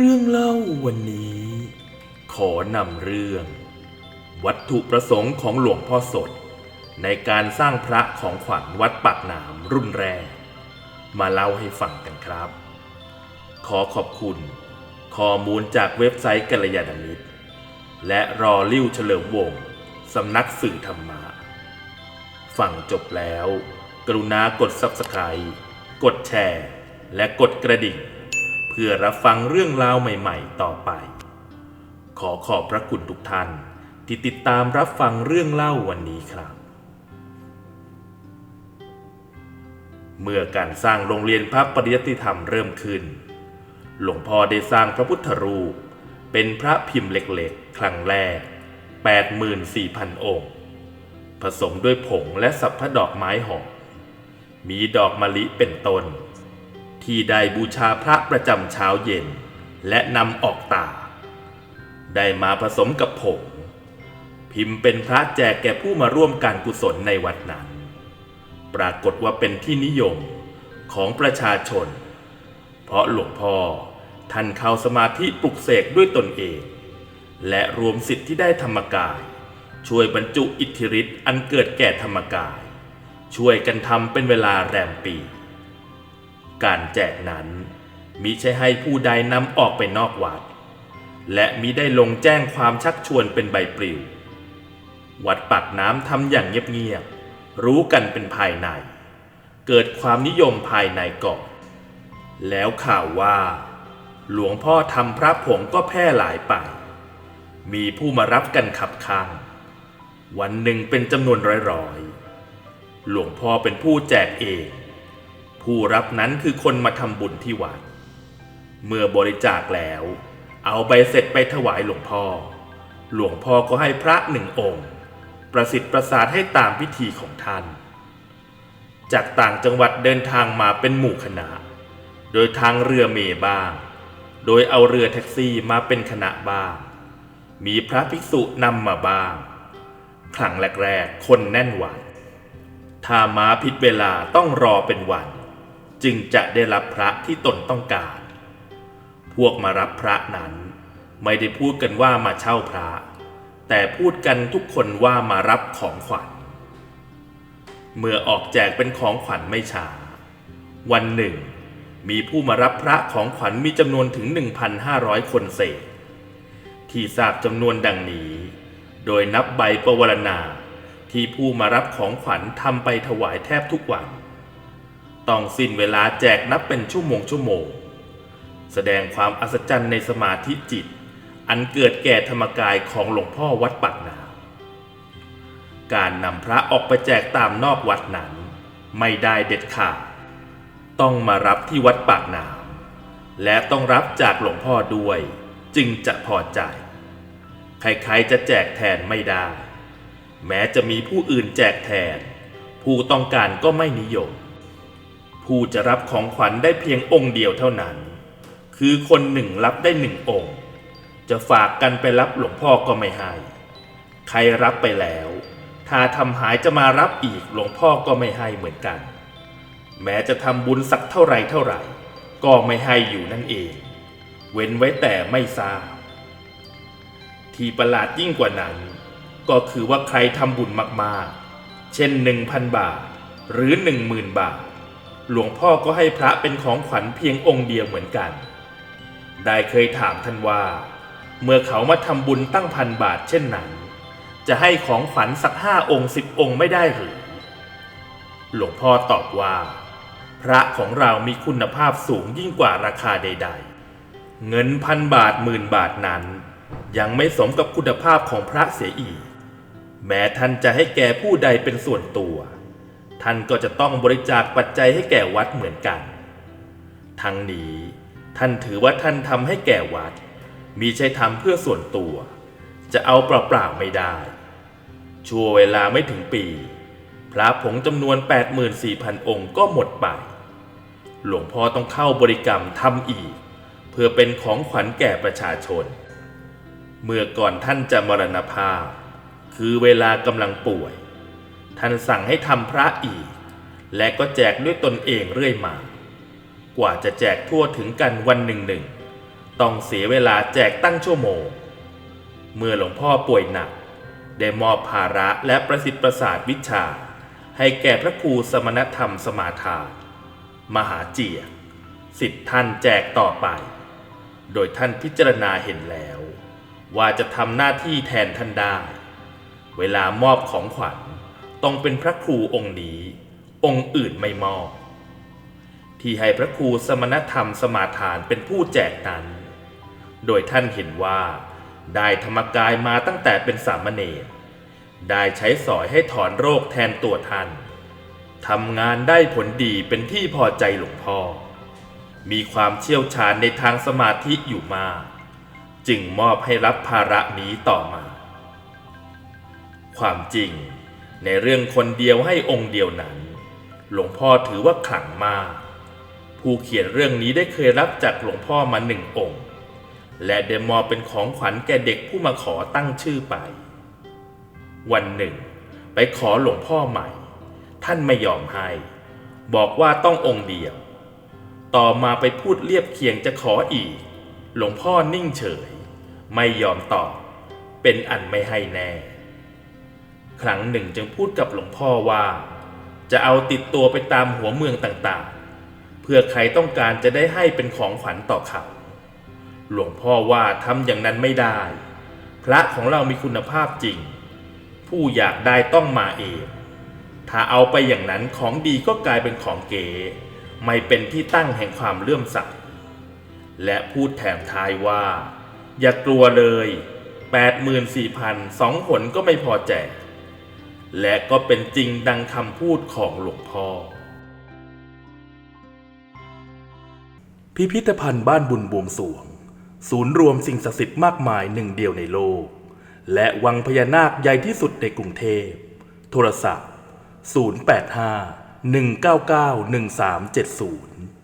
เรื่องเล่าวันนี้ ขอนำเรื่อง วัตถุประสงค์ของหลวงพ่อสด ในการสร้างพระของขวัญวัดปากหนามรุ่นแรก มาเล่าให้ฟังกันครับ ขอขอบคุณ ข้อมูลจากเว็บไซต์กัลยาณมิตร และรอลิ้วเฉลิมวงศ์สำนักสื่อธรรมะฟังจบแล้ว กรุณากด Subscribe กดแชร์ และกดกระดิ่ง พื่อรับฟังเรื่องราวใหม่ๆ ต่อไป ขอขอบพระคุณทุกท่านที่ติดตามรับฟังเรื่องเล่าวันนี้ครับ เมื่อการสร้างโรงเรียนพระปริยติธรรมเริ่มขึ้น หลวงพ่อได้สร้างพระพุทธรูป เป็นพระพิมพ์เล็กๆ ครั้งแรก 84,000 องค์ ผสมด้วยผงและสับพดอกไม้หอม มีดอกมะลิเป็นต้น ที่ได้บูชาพระประจำเช้าเย็น และนำออกตา ได้มาผสมกับผงพิมพ์เป็นพระแจกแก่ผู้มาร่วมการกุศลในวัดนั้น ปรากฏว่าเป็นที่นิยมของประชาชน เพราะหลวงพ่อท่านเข้าสมาธิปลุกเสกด้วยตนเอง และรวมสิทธิ์ที่ได้ธรรมกาย ช่วยบรรจุอิทธิฤทธิ์อันเกิดแก่ธรรมกาย ช่วยกันทำเป็นเวลาแรมปี การแจกนั้นมิใช่ให้ผู้ใดนำออกไปนอกวัด และมิได้ลงแจ้งความชักชวนเป็นใบปลิว วัดปากน้ำทำอย่างเงียบๆรู้กันเป็นภายใน เกิดความนิยมภายในก่อนแล้วข่าวว่า หลวงพ่อทำพระผงก็แพร่หลายไป มีผู้มารับกันขับข้าง วันหนึ่งเป็นจำนวนร้อยๆ หลวงพ่อเป็นผู้แจกเอง ผู้รับนั้นคือคนมาทำบุญที่วัด เมื่อบริจาคแล้ว เอาใบเสร็จไปถวายหลวงพ่อ หลวงพ่อก็ให้พระหนึ่งองค์ ประสิทธิ์ประสาทให้ตามพิธีของท่าน จากต่างจังหวัดเดินทางมาเป็นหมู่คณะ โดยทางเรือเมบ้าง โดยเอาเรือแท็กซี่มาเป็นคณะบ้าง มีพระภิกษุนำมาบ้าง ครั้งแรกๆคนแน่นวัดถ้ามาผิดเวลาต้องรอเป็นวัน จึงจะได้รับพระที่ตนต้องการ พวกมารับพระนั้น ไม่ได้พูดกันว่ามาเช่าพระ แต่พูดกันทุกคนว่ามารับของขวัญ เมื่อออกแจกเป็นของขวัญไม่ช้า วันหนึ่ง มีผู้มารับพระของขวัญมีจำนวนถึง 1,500 คนเศษ ที่ทราบจำนวนดังนี้ โดยนับใบประวรณาที่ผู้มารับของขวัญทำไปถวายแทบทุกวัน ต้องสิ้นเวลาแจกนับเป็นชั่วโมงชั่วโมง แสดงความอัศจรรย์ในสมาธิจิต อันเกิดแก่ธรรมกายของหลวงพ่อวัดปากน้ำการนำพระออกไปแจกตามนอกวัดนั้น ไม่ได้เด็ดขาดต้องมารับที่วัดปากน้ำและต้องรับจากหลวงพ่อด้วย จึงจะพอใจ ใครๆจะแจกแทนไม่ได้ แม้จะมีผู้อื่นแจกแทน ผู้ต้องการก็ไม่นิยม ผู้จะรับของขวัญได้เพียงองค์เดียวเท่านั้น คือคนหนึ่งรับได้หนึ่งองค์ จะฝากกันไปรับหลวงพ่อก็ไม่ให้ ใครรับไปแล้ว ถ้าทำหายจะมารับอีกหลวงพ่อก็ไม่ให้เหมือนกัน แม้จะทำบุญสักเท่าไรเท่าไหร่ ก็ไม่ให้อยู่นั่นเอง เว้นไว้แต่ไม่ทราบ ที่ประหลาดยิ่งกว่านั้น ก็คือว่าใครทำบุญมากๆ เช่นหนึ่งพันบาท หรือหนึ่งหมื่นบาท หลวงพ่อก็ให้พระเป็นของขวัญเพียงองค์เดียวเหมือนกัน ได้เคยถามท่านว่า เมื่อเขามาทำบุญตั้งพันบาทเช่นนั้น จะให้ของขวัญสักห้าองค์สิบองค์ไม่ได้หรือ หลวงพ่อตอบว่า พระของเรามีคุณภาพสูงยิ่งกว่าราคาใด ๆ เงินพันบาทหมื่นบาทนั้น ยังไม่สมกับคุณภาพของพระเสียอีก แม้ท่านจะให้แก่ผู้ใดเป็นส่วนตัว ท่านก็จะต้องบริจาคปัจจัยให้แก่วัดเหมือนกัน ทั้งนี้ท่านถือว่าท่านทำให้แก่วัด มีใช้ทำเพื่อส่วนตัว จะเอาเปล่าๆไม่ได้ ชั่วเวลาไม่ถึงปี พระผงจำนวน 84,000 องค์ก็หมดไป หลวงพ่อต้องเข้าบริกรรมทำอีก เพื่อเป็นของขวัญแก่ประชาชน เมื่อก่อนท่านจะมรณภาพ คือเวลากำลังป่วย ท่านสั่งให้ทำพระอีก และก็แจกด้วยตนเองเรื่อยมา กว่าจะแจกทั่วถึงกันวันหนึ่งหนึ่งต้องเสียเวลาแจกตั้งชั่วโมง เมื่อหลวงพ่อป่วยหนัก ได้มอบภาระและประสิทธิ์ประสาทวิชา ให้แก่พระครูสมณธรรมสมาทานมหาเจียสิทธิ์ท่านแจกต่อไป โดยท่านพิจารณาเห็นแล้ว ว่าจะทำหน้าที่แทนท่านได้ เวลามอบของขวัญ ต้องเป็นพระครูองค์นี้ องค์อื่นไม่มอบ ที่ให้พระครูสมณธรรมสมาทานเป็นผู้แจกนั้น โดยท่านเห็นว่าได้ธรรมกายมาตั้งแต่เป็นสามเณรได้ใช้สอยให้ถอนโรคแทนตัวท่านทำงานได้ผลดีเป็นที่พอใจหลวงพ่อ มีความเชี่ยวชาญในทางสมาธิอยู่มาก จึงมอบให้รับภาระนี้ต่อมา ความจริง ในเรื่องคนเดียวให้องค์เดียวนั้น หลวงพ่อถือว่าขลังมาก ผู้เขียนเรื่องนี้ได้เคยรับจากหลวงพ่อมาหนึ่งองค์ และได้มอเป็นของขวัญแก่เด็กผู้มาขอตั้งชื่อไป วันหนึ่ง ไปขอหลวงพ่อใหม่ ท่านไม่ยอมให้ บอกว่าต้ององค์เดียว ต่อมาไปพูดเรียบเคียงจะขออีก หลวงพ่อนิ่งเฉย ไม่ยอมตอบ เป็นอันไม่ให้แน่ ครั้งหนึ่งจึงพูดกับหลวงพ่อว่า จะเอาติดตัวไปตามหัวเมืองต่างๆ เพื่อใครต้องการจะได้ให้เป็นของขวัญต่อเขาหลวงพ่อว่าทำอย่างนั้นไม่ได้ พระของเรามีคุณภาพจริง ผู้อยากได้ต้องมาเอง ถ้าเอาไปอย่างนั้นของดีก็กลายเป็นของเก๋ ไม่เป็นที่ตั้งแห่งความเลื่อมใสและพูดแถมท้ายว่า อย่ากลัวเลย 84,000สองผลก็ไม่พอแจก และก็เป็นจริงดังคำพูดของหลวงพ่อ พิพิธภัณฑ์บ้านบุญบวงสวง ศูนย์รวมสิ่งศักดิ์สิทธิ์มากมายหนึ่งเดียวในโลก และวังพญานาคใหญ่ที่สุดในกรุงเทพ โทรศัพท์ 085 199 1370